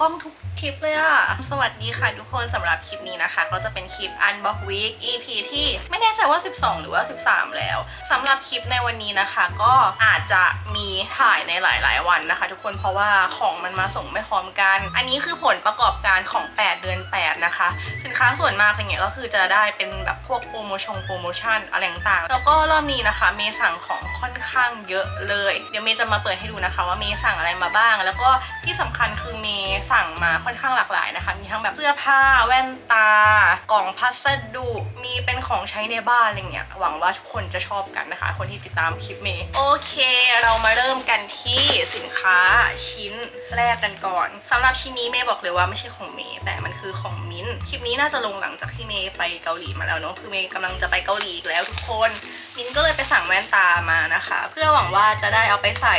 กล้องทุก คลิปเลยอะสวัสดีค่ะทุกคนสำหรับคลิปนี้นะคะ ก็จะเป็นคลิป Unbox Week EP ที่ไม่แน่ใจว่า 12 หรือว่า 13 แล้วสำหรับคลิปในวันนี้นะคะ ก็อาจจะมีถ่ายในหลาย ๆ วันนะคะ ทุกคนเพราะว่าของมันมาส่งไม่พร้อมกัน อันนี้คือผลประกอบการของ 8 เดือน 8 นะคะ สินค้าส่วนมากอะไรเงี้ยก็คือจะได้เป็นแบบพวกโปรโมชั่นโปรโมชั่นอะไรต่างๆแล้วก็รอบนี้นะคะ เมสั่งของค่อนข้างเยอะเลย เดี๋ยวเมย์จะมาเปิดให้ดูนะคะ ว่าเมสั่งอะไรมาบ้าง แล้วก็ที่สำคัญคือเมสั่งมาค่อนข้างหลากหลายนะคะ มีทั้งแบบเสื้อผ้า แว่นตา กล่องพัสดุมีเป็นของใช้ในบ้านอะไรเงี้ยหวังว่าทุกคนจะชอบกันนะคะ คนที่ติดตามคลิปเมย์โอเค เรามาเริ่มกันที่สินค้าชิ้นแรกกันก่อนสำหรับชิ้นนี้เมย์บอกเลยว่าไม่ใช่ของเมย์แต่มันคือของมิ้นคลิปนี้น่าจะลงหลังจากที่เมย์ไปเกาหลีมาแล้วเนาะคือเมย์กำลังจะไปเกาหลีอีกแล้วทุกคนมิ้นก็เลยไปสั่งแว่นตามานะคะ เพื่อหวังว่าจะได้เอาไปใส่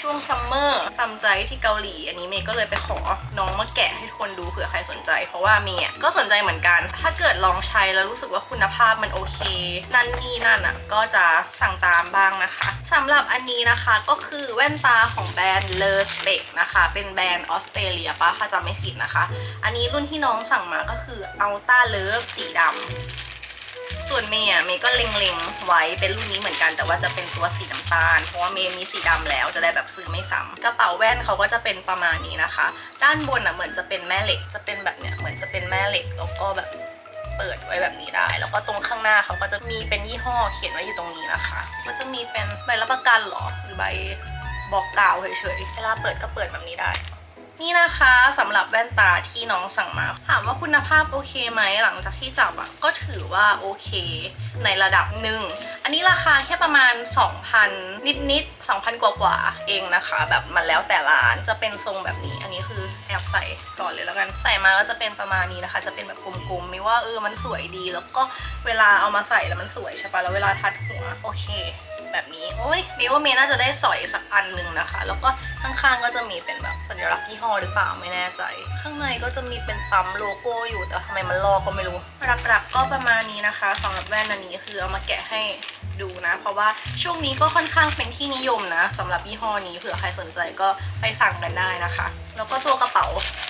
ช่วงซัมเมอร์ซัมใจที่เกาหลี อันนี้เมย์ก็เลยไปขอน้องมาแกะให้ทุกคนดูเผื่อใครสนใจ เพราะว่าเมย์ก็สนใจเหมือนกัน ถ้าเกิดลองใช้แล้วรู้สึกว่าคุณภาพมันโอเค นั่นนี่นั่นอะก็จะสั่งตามบ้างนะคะสำหรับอันนี้นะคะก็คือแว่นตาของแบรนด์ l e r s p e c นะคะ เป็นแบรนด์ออสเตรเลียปะถ้าจำไม่ผิดนะคะ อันนี้รุ่นที่น้องสั่งมาก็คือ Ultra Love สีดำ ส่วนเมย์อะเมย์ก็เล็งๆไว้เป็นรุ่นนี้เหมือนกัน แต่ว่าจะเป็นตัวสีน้ำตาล เพราะว่าเมย์มีสีดำแล้วจะได้แบบซื้อไม่ซ้ำกระเป๋าแว่นเขาก็จะเป็นประมาณนี้นะคะ ด้านบนอะเหมือนจะเป็นแม่เหล็กจะเป็นแบบเนี้ยเหมือนจะเป็นแม่เหล็กแล้วก็แบบเปิดไว้แบบนี้ได้ แล้วก็ตรงข้างหน้าเขาก็จะมีเป็นยี่ห้อเขียนไว้อยู่ตรงนี้นะคะ ก็จะมีเป็นใบรับประกันหรอหรือใบบอกกล่าวเฉยๆเวลาเปิดก็เปิดแบบนี้ได้ นี่นะคะสำหรับแว่นตาที่น้องสั่งมาถามว่าคุณภาพโอเคไหมหลังจากที่จับอะก็ถือว่าโอเค ในระดับหนึ่ง อันนี้ราคาแค่ประมาณ 2,000 นิดๆ2,000 กว่าๆเองนะคะ แบบมันแล้วแต่ร้านจะเป็นทรงแบบนี้ อันนี้คือแอบใส่ก่อนเลยแล้วกัน ใส่มาก็จะเป็นประมาณนี้นะคะ จะเป็นแบบกลมๆไม่ว่าเออมันสวยดี แล้วก็เวลาเอามาใส่แล้วมันสวยใช่ปะแล้วเวลาทัดหัวโอเคแบบนี้ โอ้ยเมย์ว่าเมย์น่าจะได้สอยสักอันหนึ่งนะคะ แล้วก็ข้างๆก็จะมีเป็นแบบสัญลักษณ์ยี่ห้อหรือเปล่าไม่แน่ใจ ข้างในก็จะมีเป็นปั๊มโลโก้อยู่แต่ทำไมมันลอกก็ไม่รู้หลักๆก็ประมาณนี้นะคะสำหรับแว่นอันนี้คือเอามาแกะให้ ดูนะ เพราะว่าช่วงนี้ก็ค่อนข้างเป็นที่นิยมนะสำหรับยี่ห้อนี้เผื่อใครสนใจก็ไปสั่งกันได้นะคะ แล้วก็ตัวกระเป๋า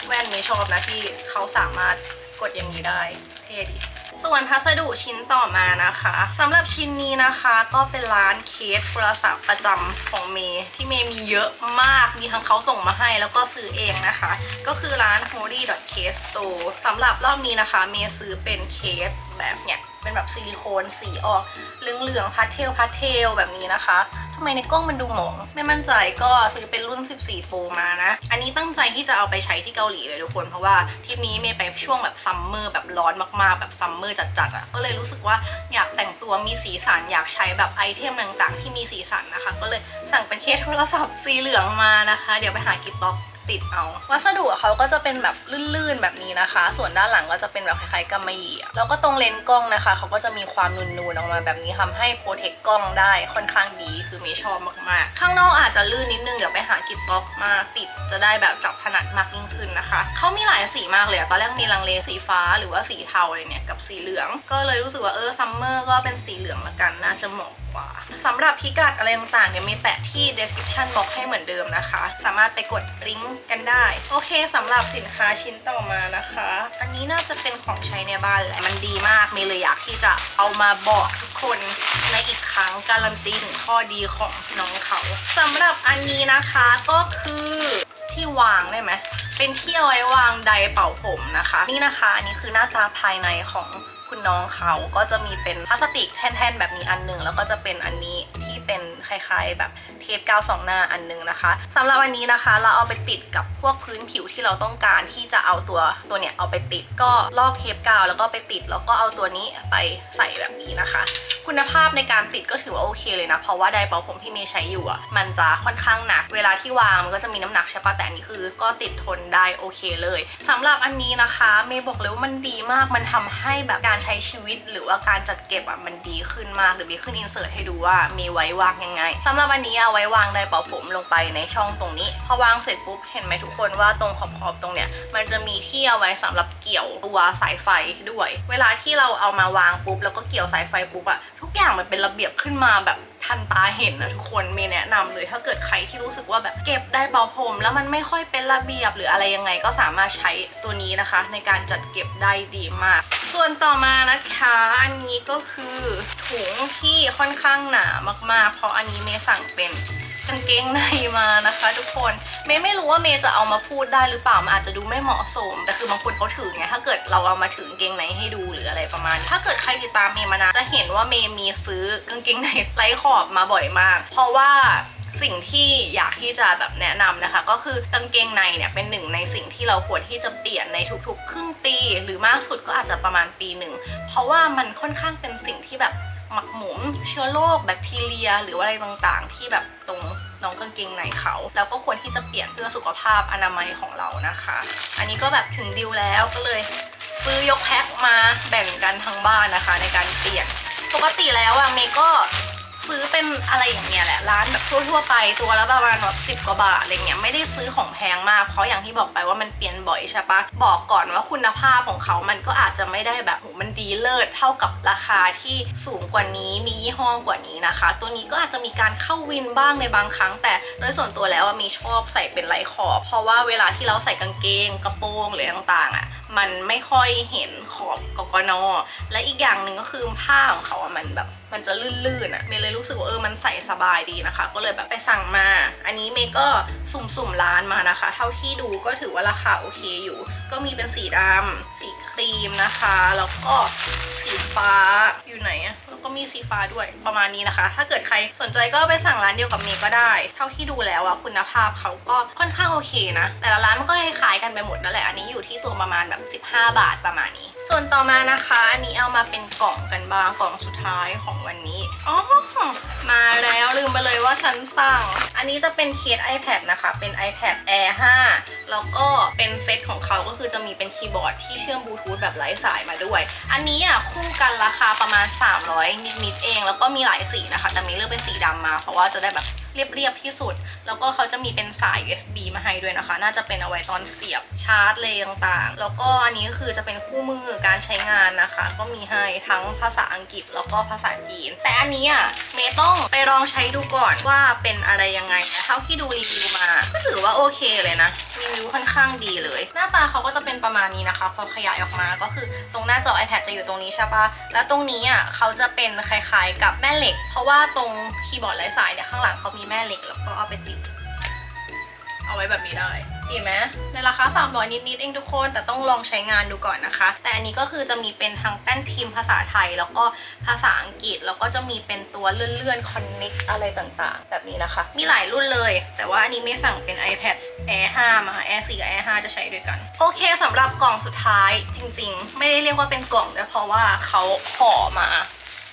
แว่นเมย์ชอบนะที่เขาสามารถกดอย่างนี้ได้เท่ดีส่วนพัสดุชิ้นต่อมานะคะสำหรับชิ้นนี้นะคะก็เป็นร้านเคสโทรศัพท์ประจำของเมย์ที่เมย์มีเยอะมากมีทั้งเขาส่งมาให้แล้วก็ซื้อเองนะคะ ก็คือร้าน holy case store สำหรับรอบนี้นะคะ เมย์ซื้อเป็นเคส แบบเนี้ยเป็นแบบซิลิโคนสีออกเหลืองๆพัทเทลพัทเทลแบบนี้นะคะทำไมในกล้องมันดูหมอง ไม่มั่นใจก็ซื้อเป็นรุ่น 14 Pro มานะ อันนี้ตั้งใจที่จะเอาไปใช้ที่เกาหลีเลยทุกคน เพราะว่าทริปนี้เมย์ไปช่วงแบบซัมเมอร์แบบร้อนมากๆ แบบซัมเมอร์จัดๆอะ ก็เลยรู้สึกว่าอยากแต่งตัวมีสีสัน อยากใช้แบบไอเทมต่างๆ ที่มีสีสันนะคะ ก็เลยสั่งเป็นเคสโทรศัพท์สีเหลืองมานะคะ เดี๋ยวไปหากิฟต์บ็อก ติดเอา วัสดุเขาก็จะเป็นแบบลื่นๆแบบนี้นะคะ ส่วนด้านหลังก็จะเป็นแบบคล้ายๆกำมะหยี่แล้วก็ตรงเลนส์กล้องนะคะเขาก็จะมีความนูนๆออกมาแบบนี้ทำให้โปรเทคกล้องได้ค่อนข้างดีคือเมย์ชอบมากๆ ข้างนอกอาจจะลื่นนิดนึงเดี๋ยวไปหากิฟต์บ็อกมาติดจะได้แบบจับถนัดมากยิ่งขึ้นนะคะเขามีหลายสีมากเลยตอนแรกมีลังเลสีฟ้าหรือว่าสีเทาอะไรเนี่ยกับสีเหลือง ก็เลยรู้สึกว่าเออซัมเมอร์ก็เป็นสีเหลืองละกันน่าจะเหมาะ กว่าสำหรับพิกัดอะไรต่างๆเนี่ยมีแปะที่ description box ให้เหมือนเดิมนะคะ สามารถไปกดลิงก์กันได้ โอเคสำหรับสินค้าชิ้นต่อมานะคะ อันนี้น่าจะเป็นของใช้ในบ้านแหละมันดีมากมย์เลยอยากที่จะเอามาบอกทุกคนในอีกครั้งการันตีถึงข้อดีของน้องเขาสำหรับอันนี้นะคะก็คือที่วางได้ไหมเป็นที่เอาไว้วางไดร์เป่าผมนะคะ นี่นะคะอันนี้คือหน้าตาภายในของ คุณน้องเขาก็จะมีเป็นพลาสติกแท่นๆ แบบนี้อันหนึ่งแล้วก็จะเป็นอันนี้ที่เป็นคล้ายๆ แบบเทปกาวสองหน้าอันหนึงนะคะสำหรับอันนี้นะคะ เราเอาไปติดกับพวกพื้นผิวที่เราต้องการที่จะเอาตัวตัวเนี้ยเอาไปติดก็ลอกเทปกาวแล้วก็ไปติดแล้วก็เอาตัวนี้ไปใส่แบบนี้นะคะ คุณภาพในการติดก็ถือว่าโอเคเลยนะ เพราะว่าไดร์เป่าผมที่เมย์ใช้อยู่อะมันจะค่อนข้างหนัก เวลาที่วางมันก็จะมีน้ำหนักใช่ปะแต่อันนี้คือ ก็ติดทนได้โอเคเลยสำหรับอันนี้นะคะ เมย์บอกเลยว่ามันดีมากมันทำให้แบบการใช้ชีวิต หรือว่าการจัดเก็บอะมันดีขึ้นมากเดี๋ยวเมย์ขึ้นอินเสิร์ตให้ดูว่าเมย์ไว้วางยังไงง่ายสำหรับอันนี้เอาไว้วางไดร์เป่าผมลงไปในช่องตรงนี้ พอวางเสร็จปุ๊บเห็นไหมทุกคนว่าตรงขอบๆตรงเนี้ยมันจะมีที่เอาไว้สำหรับเกี่ยวตัวสายไฟด้วย เวลาที่เราเอามาวางปุ๊บแล้วก็เกี่ยวสายไฟปุ๊บอะทุกอย่างมันเป็นระเบียบขึ้นมาแบบ ทันตาเห็นนะทุกคนเมย์แนะนำเลยถ้าเกิดใครที่รู้สึกว่าแบบเก็บได้เป่าผม แล้วมันไม่ค่อยเป็นระเบียบหรืออะไรยังไงก็สามารถใช้ตัวนี้นะคะ ในการจัดเก็บได้ดีมาก ส่วนต่อมานะคะอันนี้ก็คือถุงที่ค่อนข้างหนามากๆ เพราะอันนี้เมย์สั่งเป็น กางเกงในมานะคะ ทุกคนเมย์ไม่รู้ว่าเมย์จะเอามาพูดได้หรือเปล่ามันอาจจะดูไม่เหมาะสม แต่คือบางคนเขาถือไงถ้าเกิดเราเอามาถือกางเกงในให้ดูหรืออะไรประมาณ ถ้าเกิดใครติดตามเมย์มานานจะเห็นว่าเมย์มีซื้อกางเกงในไร้ขอบมาบ่อยมาก เพราะว่าสิ่งที่อยากที่จะแบบแนะนำนะคะ ก็คือกางเกงในเนี่ยเป็นหนึ่งในสิ่งที่เราควรที่จะเปลี่ยนในทุกๆ ครึ่งปี หรือมากสุดก็อาจจะประมาณปีหนึ่งเพราะว่ามันค่อนข้างเป็นสิ่งที่แบบ หมักหมมเชื้อโรคแบคทีเรีย หรือว่าอะไรต่างๆ ที่แบบตรงน้องกางเกงในเขาแล้วก็ควรที่จะเปลี่ยนเพื่อสุขภาพอนามัยของเรานะคะ อันนี้ก็แบบถึงดิวแล้วก็เลยซื้อยกแพ็คมาแบ่งกันทั้งบ้านนะคะ ในการเปลี่ยน ปกติแล้วอะเมย์ก็ ซื้อเป็นอะไรอย่างเงี้ยแหละร้านแบบทั่วๆไปตัวละประมาณแบบสิบกว่าบาทอะไรเงี้ยไม่ได้ซื้อของแพงมากเพราะอย่างที่บอกไปว่ามันเปลี่ยนบ่อยใช่ปะบอกก่อนว่าคุณภาพของเขามันก็อาจจะไม่ได้แบบมันดีเลิศเท่ากับราคาที่สูงกว่านี้มียี่ห้อกว่านี้นะคะ ตัวนี้ก็อาจจะมีการเข้าวินบ้างในบางครั้ง แต่โดยส่วนตัวแล้วอะมีชอบใส่เป็นไรขอบเพราะว่าเวลาที่เราใส่กางเกงกระโปรงหรือต่างๆอะมันไม่ค่อยเห็นขอบกกนและอีกอย่างหนึ่งก็คือผ้าของเขาอะมันแบบ มันจะลื่นๆอะเมย์เลยรู้สึกว่าเออมันใส่สบายดีนะคะ ก็เลยแบบไปสั่งมา อันนี้เมย์ก็สุ่มๆร้านมานะคะ เท่าที่ดูก็ถือว่าราคาโอเคอยู่ ก็มีเป็นสีดำสีครีมนะคะ แล้วก็สีฟ้าอยู่ไหนอะแล้วก็มีสีฟ้าด้วยประมาณนี้นะคะ ถ้าเกิดใครสนใจก็ไปสั่งร้านเดียวกับเมย์ก็ได้ เท่าที่ดูแล้วอะคุณภาพเขาก็ค่อนข้างโอเคนะ แต่ละร้านมันก็คล้ายๆกันไปหมดนั่นแหละอันนี้อยู่ที่ตัวประมาณแบบ 15 บาทประมาณนี้ ส่วนต่อมานะคะอันนี้เอามาเป็นกล่องกันบ้างกล่องสุดท้ายของวันนี้อ๋อมาแล้วลืมไปเลยว่าฉันสั่ง อันนี้จะเป็นเคส iPad นะคะ เป็น iPad Air 5 แล้วก็เป็นเซตของเขาก็คือจะมีเป็นคีย์บอร์ดที่เชื่อมบลูทูธแบบไร้สายมาด้วย อันนี้อะคู่กันราคาประมาณ 300 นิดๆเอง แล้วก็มีหลายสีนะคะ แต่มีเลือกเป็นสีดำมา เพราะว่าจะได้แบบ เรียบๆที่สุด แล้วก็เขาจะมีเป็นสาย USB มาให้ด้วยนะคะ น่าจะเป็นเอาไว้ตอนเสียบชาร์จเลยต่างๆ แล้วก็อันนี้ก็คือจะเป็นคู่มือการใช้งานนะคะ ก็มีให้ทั้งภาษาอังกฤษแล้วก็ภาษาจีน แต่อันนี้อะเมย์ต้องไปลองใช้ดูก่อนว่าเป็นอะไรยังไงแต่เท่าที่ดูรีวิวมา ก็ถือว่าโอเคเลยนะรีวิวค่อนข้างดีเลย หน้าตาเขาก็จะเป็นประมาณนี้นะคะ พอขยายออกมาก็คือตรงหน้าจอ iPad จะอยู่ตรงนี้ใช่ปะแล้วตรงนี้อะเขาจะเป็นคล้ายๆ กับแม่เหล็ก เพราะว่าตรงคีย์บอร์ดไร้สายเนี่ยข้างหลังเขามีแม่เหล็กแล้วก็เอาไปติด เอาไว้แบบนี้ได้ดีไหมในราคา 300 นิดๆเองทุกคน แต่ต้องลองใช้งานดูก่อนนะคะ แต่อันนี้ก็คือจะมีเป็นทั้งแป้นพิมพ์ภาษาไทย แล้วก็ภาษาอังกฤษ แล้วก็จะมีเป็นตัวเลื่อนๆ connect อะไรต่างๆ แบบนี้นะคะ มีหลายรุ่นเลย แต่ว่าอันนี้ไม่สั่งเป็น iPad Air 5 มา Air 4กับ Air 5 จะใช้ด้วยกัน โอเคสำหรับกล่องสุดท้ายจริง ๆ ไม่ได้เรียกว่าเป็นกล่องด้วยเพราะว่าเขาห่อมา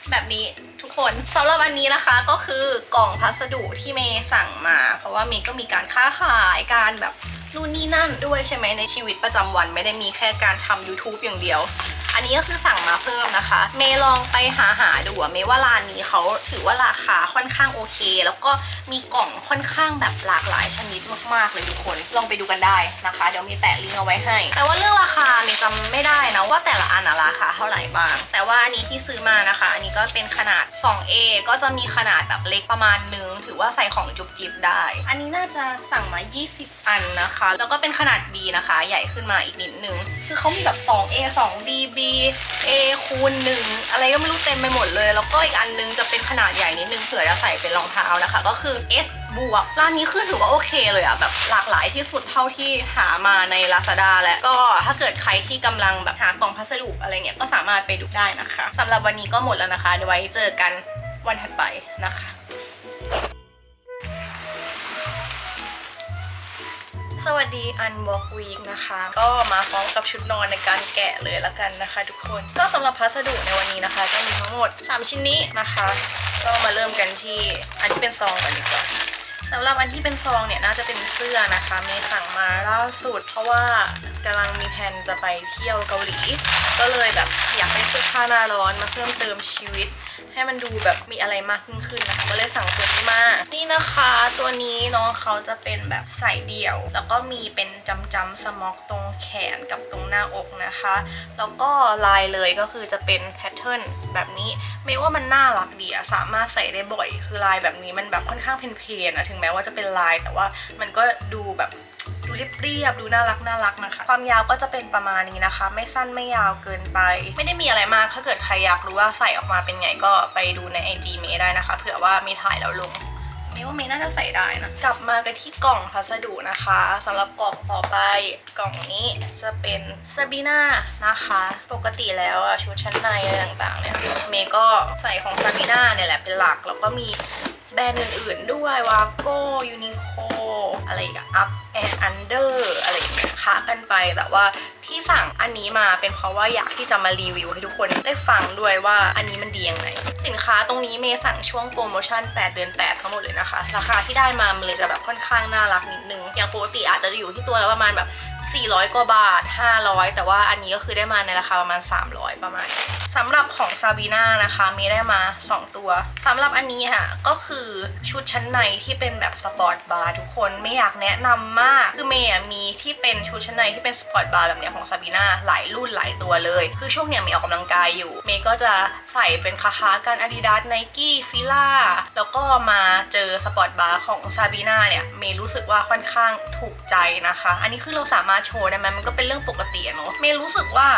แบบนี้ทุกคนสำหรับอันนี้นะคะก็คือกล่องพัสดุที่เมย์สั่งมา เพราะว่าเมย์ก็มีการค้าขายการแบบนู่นนี่นั่นด้วยใช่ไหมในชีวิตประจำวันไม่ได้มีแค่การทำ YouTube อย่างเดียว อันนี้ก็คือสั่งมาเพิ่มนะคะ เมย์ลองไปหาหาดูอะเมย์ว่าร้านนี้เขาถือว่าราคาค่อนข้างโอเค แล้วก็มีกล่องค่อนข้างแบบหลากหลายชนิดมากๆเลยทุกคน ลองไปดูกันได้นะคะ เดี๋ยวมีแปะลิงก์เอาไว้ให้ แต่ว่าเรื่องราคาเมย์จำไม่ได้นะว่าแต่ละอันอะราคาเท่าไหร่บ้าง แต่ว่าอันนี้ที่ซื้อมานะคะ อันนี้ก็เป็นขนาด 2A ก็จะมีขนาดแบบเล็กประมาณนึง ถือว่าใส่ของจุบจิบได้ อันนี้น่าจะสั่งมา 20 อันนะคะ แล้วก็เป็นขนาด B นะคะ ใหญ่ขึ้นมาอีกนิดนึง คือเขามีแบบ 2A 2B B A คูณ1อะไรก็ไม่รู้เต็มไปหมดเลย แล้วก็อีกอันนึงจะเป็นขนาดใหญ่นิดนึงเผื่อจะใส่เป็นรองเท้านะคะ ก็คือ S บวกร้านนี้คือถือว่าโอเคเลยอะแบบหลากหลายที่สุดเท่าที่หามาใน Lazada และก็ถ้าเกิดใครที่กำลังแบบหากล่องพัสดุอะไรเงี้ยก็สามารถไปดูได้นะคะสำหรับวันนี้ก็หมดแล้วนะคะเดี๋ยวไว้เจอกันวันถัดไปนะคะ สวัสดีอันบอกวีคนะคะ ก็มาพร้อมกับชุดนอนในการแกะเลยละกันนะคะ ทุกคนก็สำหรับพัสดุในวันนี้นะคะจะมีทั้งหมด 3 ชิ้นนี้นะคะ ก็มาเริ่มกันที่อันที่เป็นซองกันดีกว่าสำหรับอันที่เป็นซองเนี่ยน่าจะเป็นเสื้อนะคะเมย์สั่งมาล่าสุด เพราะว่ากำลังมีแผนจะไปเที่ยวเกาหลี ก็เลยแบบอยากได้เสื้อผ้าหน้าร้อนมาเพิ่มเติมชีวิต ให้มันดูแบบมีอะไรมากขึ้นขึ้นนะคะก็เลยสั่งตัวนี้มา นี่นะคะตัวนี้น้องเขาจะเป็นแบบใส่เดี่ยว แล้วก็มีเป็นจำจำสมอกตรงแขนกับตรงหน้าอกนะคะ แล้วก็ลายเลยก็คือจะเป็นแพทเทิร์นแบบนี้ไม่ว่ามันน่ารักดีอะสามารถใส่ได้บ่อย คือลายแบบนี้มันแบบค่อนข้างเพลนๆอะถึงแม้ว่าจะเป็นลายแต่ว่ามันก็ดูแบบ ดูเรียบๆดูน่ารักน่ารักนะคะ ความยาวก็จะเป็นประมาณนี้นะคะ ไม่สั้นไม่ยาวเกินไป ไม่ได้มีอะไรมาก ถ้าเกิดใครอยากรู้ว่าใส่ออกมาเป็นไงก็ไปดูใน IG เมย์ได้นะคะ เผื่อว่ามีถ่ายแล้วลงไม่ว่าเมย์น่าจะใส่ได้นะ กลับมากันที่กล่องพัสดุนะคะสำหรับกล่องต่อไป กล่องนี้จะเป็นซาบีน่านะคะ ปกติแล้วอะชุดชั้นในอะไรต่างๆเนี่ยเมย์ก็ใส่ของซาบีน่าเนี่ยแหละเป็นหลักแล้วก็มีแบรนด์อื่นๆด้วยวาโก้ยูนิโคอะไรอีกับอัพ อันเดอร์อะไรอย่างเงี้ยค้ากันไปแต่ว่าที่สั่งอันนี้มาเป็นเพราะว่าอยากที่จะมารีวิวให้ทุกคนได้ฟังด้วยว่าอันนี้มันดียังไง สินค้าตรงนี้เมย์สั่งช่วงโปรโมชั่น 8 เดือน 8 ทั้งหมดเลยนะคะ ราคาที่ได้มามันเลยจะแบบค่อนข้างน่ารักนิดนึง อย่างปกติอาจจะอยู่ที่ตัวละประมาณแบบ 400 กว่าบาท 500 แต่ว่าอันนี้ก็คือได้มาในราคาประมาณ 300 ประมาณสำหรับของซาบีน่านะคะมีได้มา 2 ตัวสำหรับอันนี้ค่ะก็คือชุดชั้นในที่เป็นแบบสปอร์ตบาร์ทุกคนไม่อยากแนะนำมาก คือเมย์มีที่เป็นชุดชั้นในที่เป็นสปอร์ตบาร์แบบเนี้ยของซาบีน่าหลายรุ่นหลายตัวเลย คือช่วงเนี้ยเมย์ออกกำลังกายอยู่ เมย์ก็จะใส่เป็นคาคากัน Adidas Nike Fila แล้วก็มาเจอสปอร์ตบาร์ของซาบีน่าเนี่ยเมย์รู้สึกว่าค่อนข้างถูกใจนะคะ อันนี้คือเราสามารถโชว์ได้ไหมมันก็เป็นเรื่องปกติเนาะเมย์รู้สึกว่า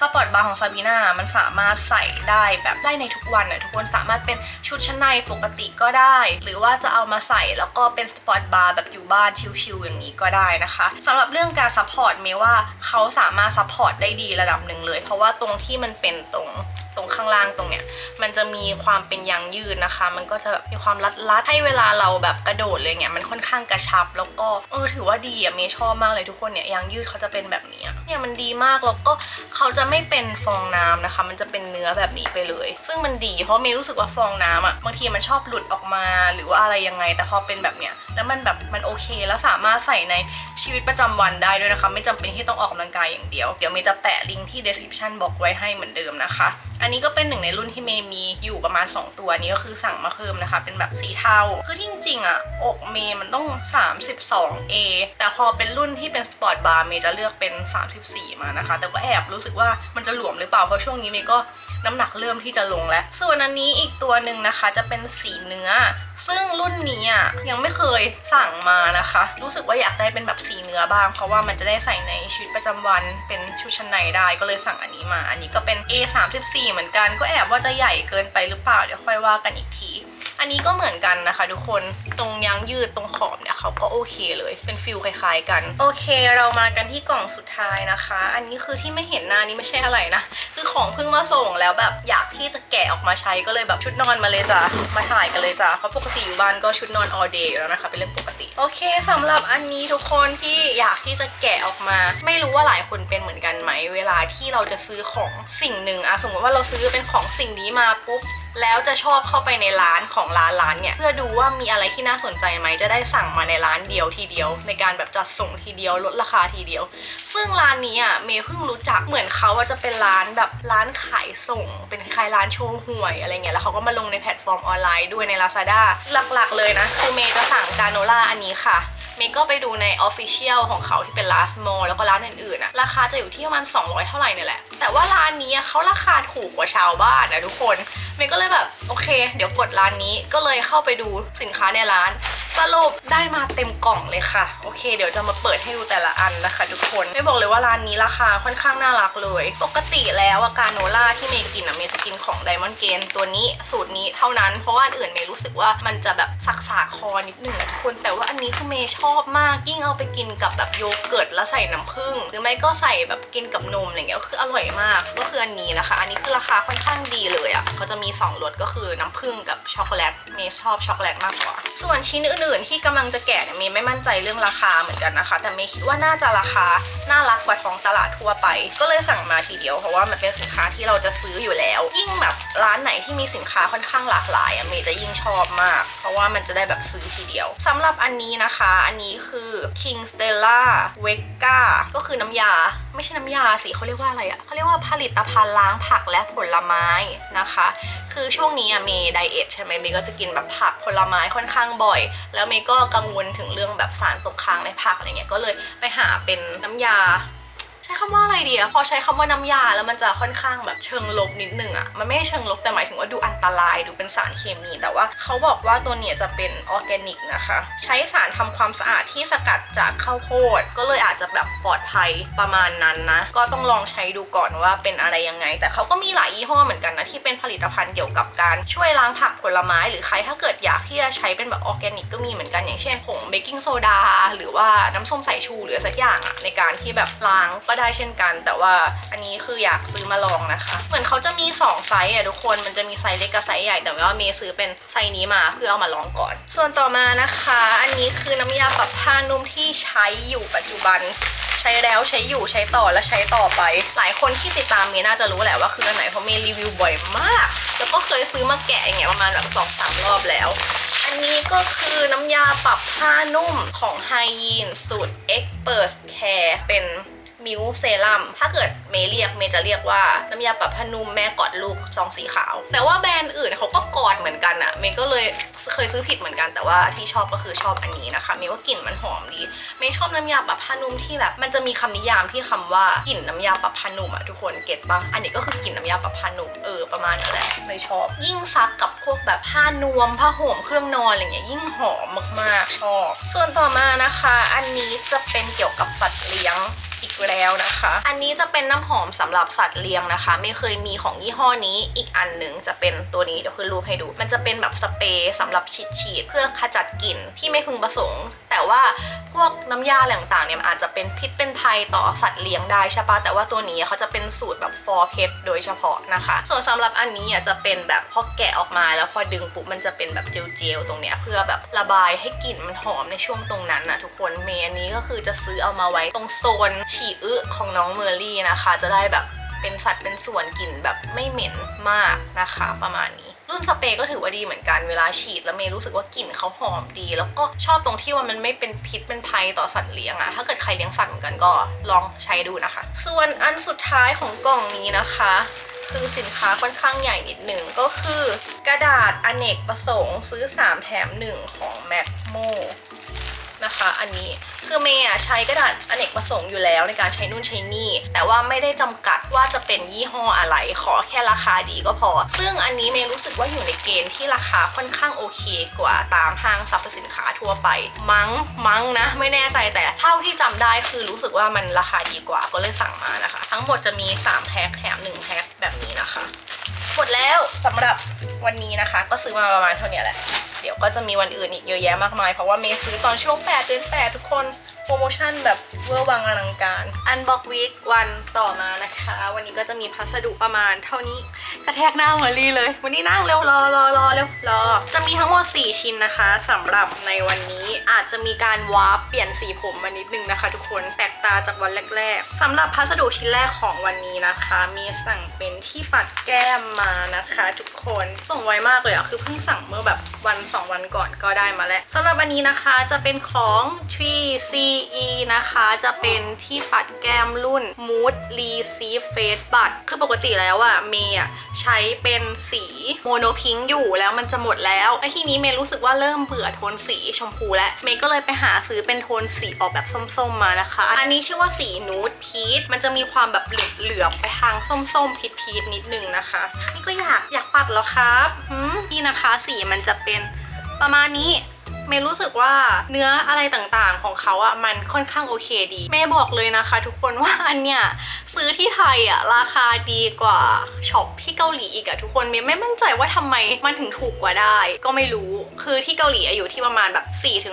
สปอร์ตบาร์ของซาบีนามันสามารถใส่ได้แบบได้ในทุกวันน่ะทุกคนสามารถเป็นชุดชั้นในปกติก็ได้ หรือว่าจะเอามาใส่แล้วก็เป็นสปอร์ตบาร์แบบอยู่บ้านชิลๆอย่างนี้ก็ได้นะคะสำหรับเรื่องการซัพพอร์ตเมยว่าเขาสามารถซัพพอร์ตได้ดีระดับหนึ่งเลย เพราะว่าตรงที่มันเป็นตรงตรงข้างล่างตรงเนี้ยมันจะมีความเป็นยางยืดนะคะ มันก็จะมีความรัดๆให้เวลาเราแบบกระโดดเลยเนี่ยมันค่อนข้างกระชับ แล้วก็เออถือว่าดีอะเมย์ชอบมากเลยทุกคนเนี่ยยางยืดเขาจะเป็นแบบนี้เนี่ยมันดีมากแล้วก็เขาจะไม่เป็นฟองน้ำนะคะ มันจะเป็นเนื้อแบบนี้ไปเลย ซึ่งมันดีเพราะเมย์รู้สึกว่าฟองน้ำอะบางทีมันชอบหลุดออกมาหรือว่าอะไรยังไง แต่พอเป็นแบบเนี้ยแล้วมันแบบมันโอเคแล้วสามารถใส่ในชีวิตประจำวันได้ด้วยนะคะ ไม่จำเป็นที่ต้องออกกำลังกายอย่างเดียว เดี๋ยวเมย์จะแปะลิงก์ที่ description บอกไว้ให้เหมือนเดิมนะคะ อันนี้ก็เป็นหนึ่งในรุ่นที่เมย์มีอยู่ประมาณ 2 ตัวนี้ก็คือสั่งมาเพิ่มนะคะ เป็นแบบสีเทาคือที่จริงๆอะอกเมย์มันต้อง 32A แต่พอเป็นรุ่นที่เป็นสปอร์ตบาร์เมย์จะเลือกเป็น 34 มานะคะ แต่ก็แอบรู้สึกว่ามันจะหลวมหรือเปล่าเพราะช่วงนี้เมย์ก็น้ำหนักเริ่มที่จะลงแล้ว ส่วนอันนี้อีกตัวหนึ่งนะคะจะเป็นสีเนื้อ ซึ่งรุ่นนี้อะยังไม่เคยสั่งมานะคะ รู้สึกว่าอยากได้เป็นแบบสีเนื้อบ้าง เพราะว่ามันจะได้ใส่ในชีวิตประจำวันเป็นชุดชั้นในได้ก็เลยสั่งอันนี้มา อันนี้ก็เป็น A 3 4เหมือนกันก็แอบว่าจะใหญ่เกินไปหรือเปล่าเดี๋ยวค่อยว่ากันอีกที อันนี้ก็เหมือนกันนะคะ ทุกคนตรงยางยืดตรงขอบเนี่ยเขาก็โอเคเลยเป็นฟิลคล้ายๆกัน โอเค เรามากันที่กล่องสุดท้ายนะคะ อันนี้คือที่ไม่เห็นหน้านี่ไม่ใช่อะไรนะ คือของเพิ่งมาส่งแล้วแบบอยากที่จะแกะออกมาใช้ก็เลยแบบชุดนอนมาเลยจ้ะมาถ่ายกันเลยจ้ะเพราะปกติอยู่บ้านก็ชุดนอน all day อยู่แล้วนะคะเป็นเรื่องปกติโอเคสำหรับอันนี้ทุกคนที่อยากที่จะแกะออกมา ไม่รู้ว่าหลายคนเป็นเหมือนกันไหมเวลาที่เราจะซื้อของสิ่งหนึ่งอะสมมติว่าเราซื้อเป็นของสิ่งนี้มาปุ๊บแล้วจะชอบเข้าไปในร้านของร้านร้านเนี่ยเพื่อดูว่ามีอะไรที่น่าสนใจไหมจะได้สั่งมาในร้านเดียวทีเดียว ในการแบบจัดส่งทีเดียวลดราคาทีเดียว ซึ่งร้านนี้อะเมย์เพิ่งรู้จักเหมือนเขาว่าจะเป็นร้านแบบร้านขายส่ง เป็นคล้ายร้านโชว์หวยอะไรเงี้ยแล้วเขาก็มาลงในแพลตฟอร์มออนไลน์ด้วยใน Lazada หลักๆ เลยนะคือเมย์จะสั่งกาโนล่าอันนี้ค่ะ มย์ก็ไปดูใน Official ของเขาที่เป็น Last Mall แล้วก็ร้านอื่นๆอะราคาจะอยู่ที่ประมาณ 200 เท่าไหร่เนี่ยแหละ แต่ว่าร้านนี้เขาราคาถูกกว่าชาวบ้านนะทุกคนเมย์ก็เลยแบบโอเค เดี๋ยวกดร้านนี้ก็เลยเข้าไปดูสินค้าในร้าน สรุปได้มาเต็มกล่องเลยค่ะ โอเค เดี๋ยวจะมาเปิดให้ดูแต่ละอันนะคะ ทุกคนไม่บอกเลยว่าร้านนี้ราคาค่อนข้างน่ารักเลย ปกติแล้วอะการโนล่าที่เมย์กินอะเมย์จะกินของ Diamond Gain ตัวนี้สูตรนี้เท่านั้นเพราะว่าอันอื่นเมย์รู้สึกว่ามันจะแบบสักสาคอนิดนึงนะทุกคนแต่ว่าอันนี้คือเมย์ชอบอบมากยิ่งเอาไปกินกับแบบโยเกิร์ตแล้วใส่น้ำผึ้งหรือไม่ก็ใส่แบบกินกับนมอะไรเงี้ยก็คืออร่อยมากก็คืออันนี้นะคะ อันนี้คือราคาค่อนข้างดีเลยอะเขาจะมีสองรสก็คือน้ำผึ้งกับช็อกโกแลตเมย์ชอบช็อกโกแลตมากกว่า ส่วนชิ้นอื่นๆ ที่กำลังจะแกะเนี่ยเมย์ไม่มั่นใจเรื่องราคาเหมือนกันนะคะ แต่เมย์คิดว่าน่าจะราคาน่ารักกว่าท้องตลาดทั่วไป ก็เลยสั่งมาทีเดียวเพราะว่ามันเป็นสินค้าที่เราจะซื้ออยู่แล้ว ยิ่งแบบร้านไหนที่มีสินค้าค่อนข้างหลากหลายอะเมย์จะยิ่งชอบมาก เพราะว่ามันจะได้แบบซื้อทีเดียวสำหรับอันนี้นะคะอันนี้คือ King Stella v e g a ก็คือน้ำยา ไม่ใช่น้ำยาสิเขาเรียกว่าอะไรอะเขาเรียกว่าผลิตภัณฑ์ล้างผักและผลไม้นะคะ คือช่วงนี้อะเมย์ไดเอทใช่ไหมเมย์ก็จะกินแบบผักผลไม้ค่อนข้างบ่อย แล้วเมย์ก็กังวลถึงเรื่องแบบสารตกค้างในผักอะไรเงี้ยก็เลยไปหาเป็นน้ำยา ใช้คำว่าอะไรดีอะพอใช้คำว่าน้ำยาแล้วมันจะค่อนข้างแบบเชิงลบนิดนึงอะมันไม่ใช่เชิงลบแต่หมายถึงว่าดูอันตรายดูเป็นสารเคมี แต่ว่าเขาบอกว่าตัวเนี้ยจะเป็นออร์แกนิกนะคะ ใช้สารทำความสะอาดที่สกัดจากข้าวโพดก็เลยอาจจะแบบปลอดภัยประมาณนั้นนะ ก็ต้องลองใช้ดูก่อนว่าเป็นอะไรยังไง แต่เขาก็มีหลายยี่ห้อเหมือนกันนะที่เป็นผลิตภัณฑ์เกี่ยวกับการช่วยล้างผักผลไม้ หรือใครถ้าเกิดอยากที่จะใช้เป็นแบบออร์แกนิกก็มีเหมือนกันอย่างเช่นผงเบกกิ้งโซดาหรือว่าน้ำส้มสายชูหรือสักอย่างอะในการที่แบบล้างก็ได้เช่นกัน แต่ว่าอันนี้คืออยากซื้อมาลองนะคะ เหมือนเขาจะมี 2 ไซส์อะทุกคนมันจะมีไซส์เล็กกับไซส์ใหญ่แต่ว่าเมย์ซื้อเป็นไซส์นี้มาเพื่อเอามาลองก่อน ส่วนต่อมานะคะ อันนี้คือน้ำยาปรับผ้านุ่มที่ใช้อยู่ปัจจุบันใช้แล้วใช้อยู่ใช้ต่อและใช้ต่อไป หลายคนที่ติดตามเมย์น่าจะรู้แหละว่าคืออันไหนเพราะเมย์รีวิวบ่อยมาก แล้วก็เคยซื้อมาแกะอย่างเงี้ยประมาณแบบสองสามรอบแล้ว อันนี้ก็คือน้ำยาปรับผ้านุ่มของ h y g e n สูตร Expert Care เป็น มิวเซรั่มถ้าเกิดเมย์เรียกเมย์จะเรียกว่าน้ำยาปรับผ้านุ่มแม่กอดลูกซองสีขาว แต่ว่าแบรนด์อื่นเขาก็กอดเหมือนกันอะเมย์ก็เลยเคยซื้อผิดเหมือนกันแต่ว่าที่ชอบก็คือชอบอันนี้นะคะเมย์ว่ากลิ่นมันหอมดีไม่ชอบน้ำยาปรับผ้านุ่มที่แบบมันจะมีคำนิยามที่คำว่ากลิ่นน้ำยาปรับผ้านุ่มอะทุกคนเก็ตปะอันนี้ก็คือกลิ่นน้ำยาปรับผ้านุ่มเออประมาณนั้นแหละไม่ชอบ ยิ่งซักกับพวกแบบผ้านวมผ้าห่มเครื่องนอนอะไรเงี้ยยิ่งหอมมากๆชอบ ส่วนต่อมานะคะ อันนี้จะเป็นเกี่ยวกับสัตว์เลี้ยง อีกแล้วนะคะ อันนี้จะเป็นน้ำหอมสำหรับสัตว์เลี้ยงนะคะ ไม่เคยมีของยี่ห้อนี้อีกอันหนึ่งจะเป็นตัวนี้เดี๋ยวขึ้นรูปให้ดู มันจะเป็นแบบสเปรย์สำหรับฉีดฉีดเพื่อขจัดกลิ่นที่ไม่พึงประสงค์ แต่ว่าพวกน้ำยาอะไรต่างๆเนี่ยอาจจะเป็นพิษเป็นภัยต่อสัตว์เลี้ยงได้ใช่ปะแต่ว่าตัวนี้เขาจะเป็นสูตรแบบ for pet โดยเฉพาะนะคะ ส่วนสำหรับอันนี้อะจะเป็นแบบพอแกะออกมาแล้วพอดึงปุ๊บมันจะเป็นแบบเจลๆตรงเนี้ยเพื่อแบบระบายให้กลิ่นมันหอมในช่วงตรงนั้นนะทุกคนเมย์อันนี้ก็คือจะซื้อเอามาไว้ตรงโซนฉี่อึของน้องเมอร์รี่นะคะ จะได้แบบเป็นสัตว์เป็นส่วนกลิ่นแบบไม่เหม็นมากนะคะประมาณนี้รุ่นสเปรย์ก็ถือว่าดีเหมือนกันเวลาฉีดแล้วเมย์รู้สึกว่ากลิ่นเขาหอมดี แล้วก็ชอบตรงที่ว่ามันไม่เป็นพิษเป็นภัยต่อสัตว์เลี้ยงอะถ้าเกิดใครเลี้ยงสัตว์เหมือนกันก็ลองใช้ดูนะคะ ส่วนอันสุดท้ายของกล่องนี้นะคะ คือสินค้าค่อนข้างใหญ่นิดหนึ่งก็คือกระดาษอเนกประสงค์ซื้อ 3 แถม 1 ของ m a c m o นะคะ อันนี้ คือเมย์อะใช้กระดาษอเนกประสงค์อยู่แล้วในการใช้นู่นใช้นี่ แต่ว่าไม่ได้จำกัดว่าจะเป็นยี่ห้ออะไร ขอแค่ราคาดีก็พอ ซึ่งอันนี้เมย์รู้สึกว่าอยู่ในเกณฑ์ที่ราคาค่อนข้างโอเคกว่าตามห้างสรรพสินค้าทั่วไป มั้งมั้งนะ ไม่แน่ใจแต่เท่าที่จำได้คือรู้สึกว่ามันราคาดีกว่าก็เลยสั่งมานะคะ ทั้งหมดจะมี 3แพ็คแถม1แพ็คแบบนี้นะคะหมดแล้วสำหรับวันนี้นะคะ ก็ซื้อมาประมาณเท่านี้แหละ ดี๋ยวก็จะมีวันอื่นอีกเยอะแยะมากมาย เพราะว่าเมย์ซื้อตอนช่วง 8 เดือน 8 ทุกคนโปรโมชั่นแบบเวอร์วังอลังการ อันบ็อกวีควันต่อมานะคะ วันนี้ก็จะมีพัสดุประมาณเท่านี้กระแทกหน้าเมอรี่เลย วันนี้นั่งเร็วรอรอรอเร็วรอ จะมีทั้งหมด 4 ชิ้นนะคะสำหรับในวันนี้อาจจะมีการวาร์ปเปลี่ยนสีผมมานิดนึงนะคะ ทุกคนแปลกตาจากวันแรก ๆสำหรับพัสดุชิ้นแรกของวันนี้นะคะ มีสั่งเป็นที่ปัดแก้มมานะคะ ทุกคนส่งไวมากเลยอะคือเพิ่งสั่งเมื่อแบบวัน2 วันก่อนก็ได้มาแล้วสำหรับอันนี้นะคะจะเป็นของ 3CE นะคะ จะเป็นที่ปัดแก้มรุ่น Mood Receive Face บัตคือปกติแล้วอะเมย์อะใช้เป็นสีโมโนพิงค์อยู่แล้วมันจะหมดแล้วและทีนี้เมย์รู้สึกว่าเริ่มเบื่อโทนสีชมพูแล้วเมย์ก็เลยไปหาซื้อเป็นโทนสีออกแบบส้มๆมานะคะ อันนี้ชื่อว่าสีนูดพีชมันจะมีความแบบเหลือบๆไปทางส้มๆพีชๆนิดนึงนะคะ นี่ก็อยากอยากปัดแล้วครับนี่นะคะสีมันจะเป็น ประมาณนี้ เมย์รู้สึกว่าเนื้ออะไรต่างๆ ของเขาอะมันค่อนข้างโอเคดี เมย์บอกเลยนะคะ ทุกคนว่าอันเนี้ยซื้อที่ไทยอะราคาดีกว่าช็อปที่เกาหลีอีกอะทุกคนเมย์ไม่มั่นใจว่าทำไมมันถึงถูกกว่าได้ ก็ไม่รู้คือที่เกาหลีอยู่ที่ประมาณแบบ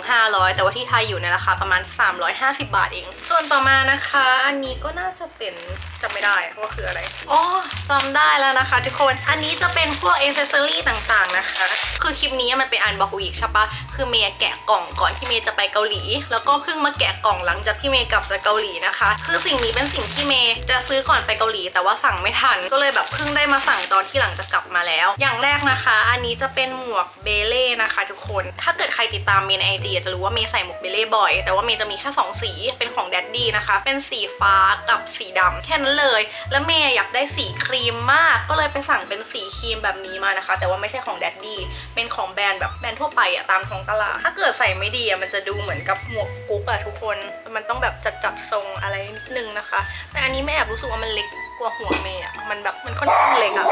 4-500 แต่ว่าที่ไทยอยู่ในราคาประมาณ 350 บาทเอง ส่วนต่อมานะคะ อันนี้ก็น่าจะเป็นจำไม่ได้ว่าคืออะไรอ๋อจำได้แล้วนะคะ ทุกคนอันนี้จะเป็นพวกอเซอรี่ต่างๆนะคะ คือคลิปนี้มันเป็นอันบอกวีกใช่ปะคือเมย์แกะกล่องก่อนที่เมย์จะไปเกาหลี แล้วก็เพิ่งมาแกะกล่องหลังจากที่เมย์กลับจากเกาหลีนะคะ คือสิ่งนี้เป็นสิ่งที่เมย์จะซื้อก่อนไปเกาหลี แต่ว่าสั่งไม่ทันก็เลยแบบเพิ่งได้มาสั่งตอนที่หลังจากกลับมาแล้ว อย่างแรกนะคะ อันนี้จะเป็นหมวกเบเล่นะคะ ทุกคน ถ้าเกิดใครติดตามเมย์ในไอจีจะรู้ว่าเมย์ใส่หมวกเบเล่บ่อย แต่ว่าเมย์จะมีแค่สองสีเป็นของแดดดี้นะคะ เป็นสีฟ้ากับสีดำแค่นั้นเลย แล้วเมย์อยากได้สีครีมมาก ก็เลยไปสั่งเป็นสีครีมแบบนี้มานะคะ แต่ว่าไม่ใช่ของแดดดี้เป็นของแบรนด์แบบแบรนด์ทั่วไปอะตามท้องตลาดถ้าเกิดใส่ไม่ดีอะมันจะดูเหมือนกับหมวกกุ๊กอะทุกคน มันต้องแบบจัดจัดทรงอะไรนิดนึงนะคะ แต่อันนี้แม่แอบรู้สึกว่ามันเล็ก กว่าหัวเมย์อะมันแบบมันค่อนข้างเล็กอะ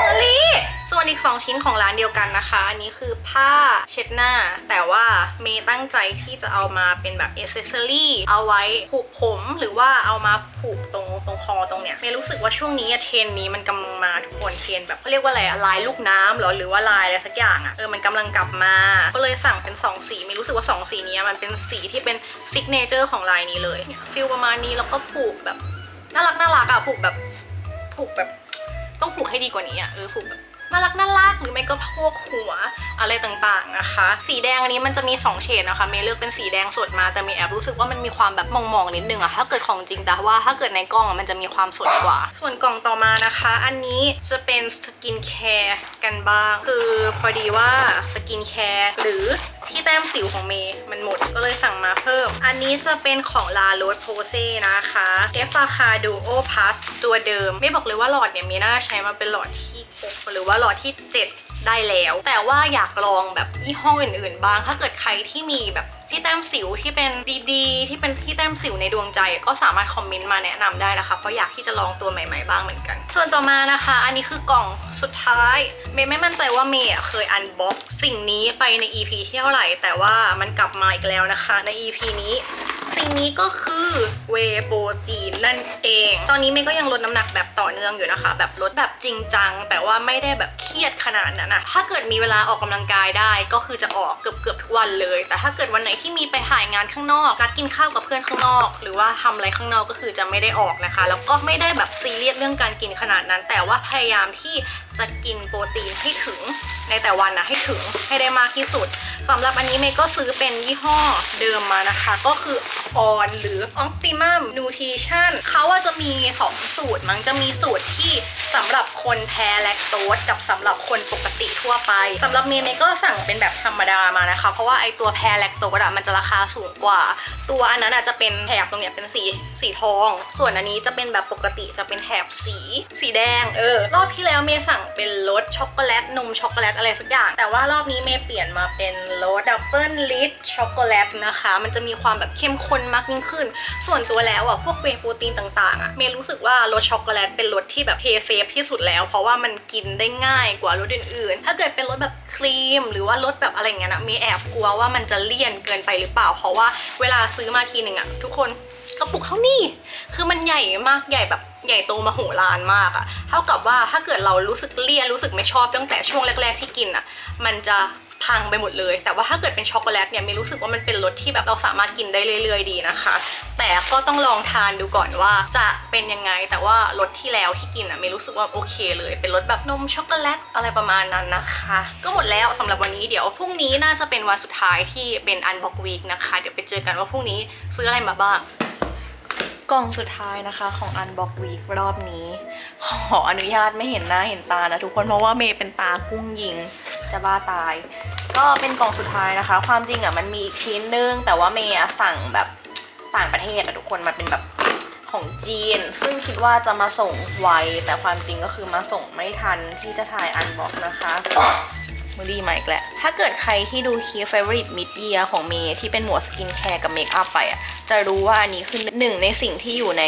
เอลี่ส่วนอีก 2 ชิ้นของร้านเดียวกันนะคะ อันนี้คือผ้าเช็ดหน้า แต่ว่าเมย์ตั้งใจที่จะเอามาเป็นแบบเอเซสซอรี่เอาไว้ผูกผมหรือว่าเอามาผูกตรงตรงคอตรงเนี้ยเมย์รู้สึกว่าช่วงนี้อะเทรนด์นี้มันกำลังมาทุกคนเทรนด์แบบเขาเรียกว่าอะไรอะลายลูกน้ำเหรอหรือว่าลายอะไรสักอย่างอะเออมันกำลังกลับมา ก็เลยสั่งเป็น 2 สีเมย์รู้สึกว่า 2 สีเนี้ยมันเป็นสีที่เป็นซิกเนเจอร์ของลายนี้เลยฟิลประมาณนี้แล้วก็ผูกแบบ น่ารักน่ารักอะผูกแบบผูกแบบ ต้องผูกให้ดีกว่านี้อะเออผูกแบบ น่ารักน่ารักหรือไม่ก็พวกหัวอะไรต่างๆนะคะ สีแดงอันนี้มันจะมี 2 เฉดนะคะเมย์เลือกเป็นสีแดงสดมาแต่เมย์แอบรู้สึกว่ามันมีความแบบมองๆนิดนึงอะถ้าเกิดของจริงแต่ว่าถ้าเกิดในกล้องมันจะมีความสดกว่า ส่วนกล่องต่อมานะคะ อันนี้จะเป็นสกินแคร์กันบ้าง คือพอดีว่าสกินแคร์หรือที่แต้มสิวของเมย์มันหมดก็เลยสั่งมาเพิ่ม อันนี้จะเป็นของลาโรสโพเซนะคะ f ฟาคาดูโอพาสตัวเดิม ไม่บอกเลยว่าหลอดเนี่ยเมย์น่าใช้มาเป็นหลอดที่ 6 หรือว่าหลอดที่ 7 ได้แล้ว แต่ว่าอยากลองแบบยี่ห้ออื่นๆบ้าง ถ้าเกิดใครที่มีแบบ ที่แต้มสิวที่เป็นดีๆ ที่เป็นที่แต้มสิวในดวงใจ ก็สามารถคอมเมนต์มาแนะนำได้นะคะเพราะอยากที่จะลองตัวใหม่ๆบ้างเหมือนกัน ส่วนต่อมานะคะ อันนี้คือกล่องสุดท้ายเมย์ไม่มั่นใจว่าเมย์เคยอันบ็อกสิ่งนี้ไปใน EP ที่เท่าไหร่แต่ว่ามันกลับมาอีกแล้วนะคะใน EP นี้สิ่งนี้ก็คือเวโปรตีนนั่นเอง ตอนนี้เมย์ก็ยังลดน้ำหนักแบบต่อเนื่องอยู่นะคะ แบบลดแบบจริงจัง แต่ว่าไม่ได้แบบเครียดขนาดนั้นนะถ้าเกิดมีเวลาออกกำลังกายได้ก็คือจะออกเกือบเกือบๆทุกวันเลย แต่ถ้าเกิดวันไหนที่มีไปถ่ายงานข้างนอกนัดกินข้าวกับเพื่อนข้างนอก หรือว่าทำอะไรข้างนอกก็คือจะไม่ได้ออกนะคะ แล้วก็ไม่ได้แบบซีเรียสเรื่องการกินขนาดนั้น แต่ว่าพยายามที่จะกินโปรตีนให้ถึงในแต่วันนะให้ถึงให้ได้มากที่สุดสำหรับอันนี้เมย์ก็ซื้อเป็นยี่ห้อเดิมมานะคะ ก็คือ ออนหรือ Optimum Nutrition เขาว่าจะมี 2 สูตร มั้งจะมีสูตรที่สำหรับคนแพ้แลคโตสกับสำหรับคนปกติทั่วไปสำหรับเมย์เมย์ก็สั่งเป็นแบบธรรมดามานะคะ เพราะว่าไอตัวแพ้แลคโตสอะมันจะราคาสูงกว่า ตัวอันนั้นอาจจะเป็นแถบตรงเนี้ยเป็นสีสีทอง ส่วนอันนี้จะเป็นแบบปกติจะเป็นแถบสี สีแดงเออรอบที่แล้วเมย์สั่งเป็นรสช็อกโกแลตนมช็อกโกแลตอะไรสักอย่าง แต่ว่ารอบนี้เมย์เปลี่ยนมาเป็นรสดับเบิลลิทช็อกโกแลตนะคะ มันจะมีความแบบเข้มข้นมากยิ่งขึ้น ส่วนตัวแล้วอะพวกเวโปรตีนต่างๆอะเมย์รู้สึกว่ารสช็อกโกแลตเป็นรสที่แบบเพย์เซฟที่สุดแล้ว เพราะว่ามันกินได้ง่ายกว่ารสอื่นๆ ถ้าเกิดเป็นรสแบบครีม หรือว่ารสแบบอะไรเงี้ยนะเมย์แอบกลัวว่ามันจะเลี่ยนเกินไปหรือเปล่า เพราะว่าเวลาซื้อมาทีหนึ่งอะทุกคนกระปุกเท่านี้ คือมันใหญ่มากใหญ่แบบใหญ่โตมโหฬารมากอะเท่ากับว่าถ้าเกิดเรารู้สึกเลี่ยนรู้สึกไม่ชอบตั้งแต่ช่วงแรก ๆที่กินอะมันจะ พังไปหมดเลย แต่ว่าถ้าเกิดเป็นช็อกโกแลตเนี่ยมีรู้สึกว่ามันเป็นรสที่แบบเราสามารถกินได้เรื่อยๆดีนะคะ แต่ก็ต้องลองทานดูก่อนว่าจะเป็นยังไง แต่ว่ารสที่แล้วที่กินอะมีรู้สึกว่าโอเคเลย เป็นรสแบบนมช็อกโกแลตอะไรประมาณนั้นนะคะ ก็หมดแล้วสำหรับวันนี้เดี๋ยวพรุ่งนี้น่าจะเป็นวันสุดท้ายที่เป็นอันบ็อกวีคนะคะ เดี๋ยวไปเจอกันว่าพรุ่งนี้ซื้ออะไรมาบ้าง กล่องสุดท้ายนะคะของ Unbox Week รอบนี้ ขออนุญาตไม่เห็นหน้าเห็นตานะทุกคนเพราะว่าเมย์เป็นตากุ้งยิงจะบ้าตาย ก็เป็นกล่องสุดท้ายนะคะ ความจริงอะมันมีอีกชิ้นนึง แต่ว่าเมย์อสั่งแบบต่างประเทศอะทุกคนมันเป็นแบบของจีน ซึ่งคิดว่าจะมาส่งไวแต่ความจริงก็คือมาส่งไม่ทันที่จะถ่ายอันบ็อกนะคะ มือดีมาอีกแหละ ถ้าเกิดใครที่ดูคลิป favorite mid year ของเมย์ที่เป็นหมวดสกินแคร์กับเมคอัพไปอะ จะรู้ว่าอันนี้คือหนึ่งในสิ่งที่อยู่ใน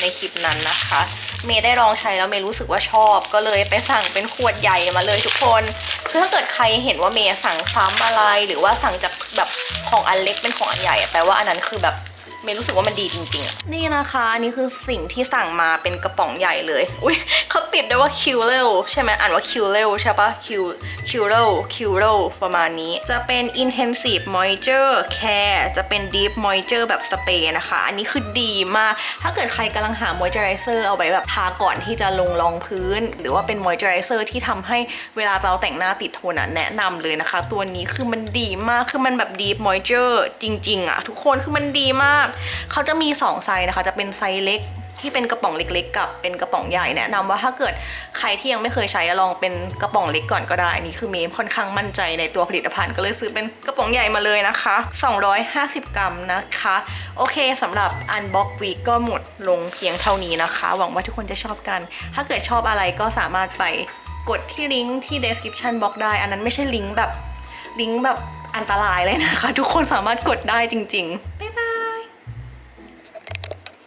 ในคลิปนั้นนะคะ เมย์ได้ลองใช้แล้วเมย์รู้สึกว่าชอบก็เลยไปสั่งเป็นขวดใหญ่มาเลยทุกคนคือถ้าเกิดใครเห็นว่าเมย์สั่งซ้ำอะไร หรือว่าสั่งจากแบบของอันเล็กเป็นของอันใหญ่แปลว่าอันนั้นคือแบบ เมย์รู้สึกว่ามันดีจริงๆอะนี่นะคะ อันนี้คือสิ่งที่สั่งมาเป็นกระป๋องใหญ่เลย อุ้ยเขาติดด้วยว่า q l e ใช่ไหมอ่านว่า q l e ใช่ปะ Q q l e q l e ประมาณนี้ จะเป็น intensive moisture care จะเป็น deep moisture แบบสเปรย์นะคะ อันนี้คือดีมาก ถ้าเกิดใครกำลังหา moisturizer เอาไว้แบบทาก่อนที่จะลงรองพื้น หรือว่าเป็น moisturizer ที่ทำให้เวลาเราแต่งหน้าติดโทนอะแนะนำเลยนะคะ ตัวนี้คือมันดีมาก คือมันแบบ deep moisture จริงๆอะทุกคนคือมันดีมากเขาจะมี 2 ไซส์นะคะ จะเป็นไซส์เล็กที่เป็นกระป๋องเล็กๆ กับเป็นกระป๋องใหญ่แนะนำว่าถ้าเกิดใครที่ยังไม่เคยใช้ลองเป็นกระป๋องเล็กก่อนก็ได้อันนี้คือเมย์ค่อนข้างมั่นใจในตัวผลิตภัณฑ์ก็เลยซื้อเป็นกระป๋องใหญ่มาเลยนะคะ 250 กรัมนะคะ โอเคสำหรับ Unbox Week ก็หมดลงเพียงเท่านี้นะคะ หวังว่าทุกคนจะชอบกัน ถ้าเกิดชอบอะไรก็สามารถไปกดที่ลิงก์ที่ description box ได้ อันนั้นไม่ใช่ลิงก์แบบลิงก์แบบอันตรายเลยนะคะ ทุกคนสามารถกดได้จริงๆบ๊ายบาย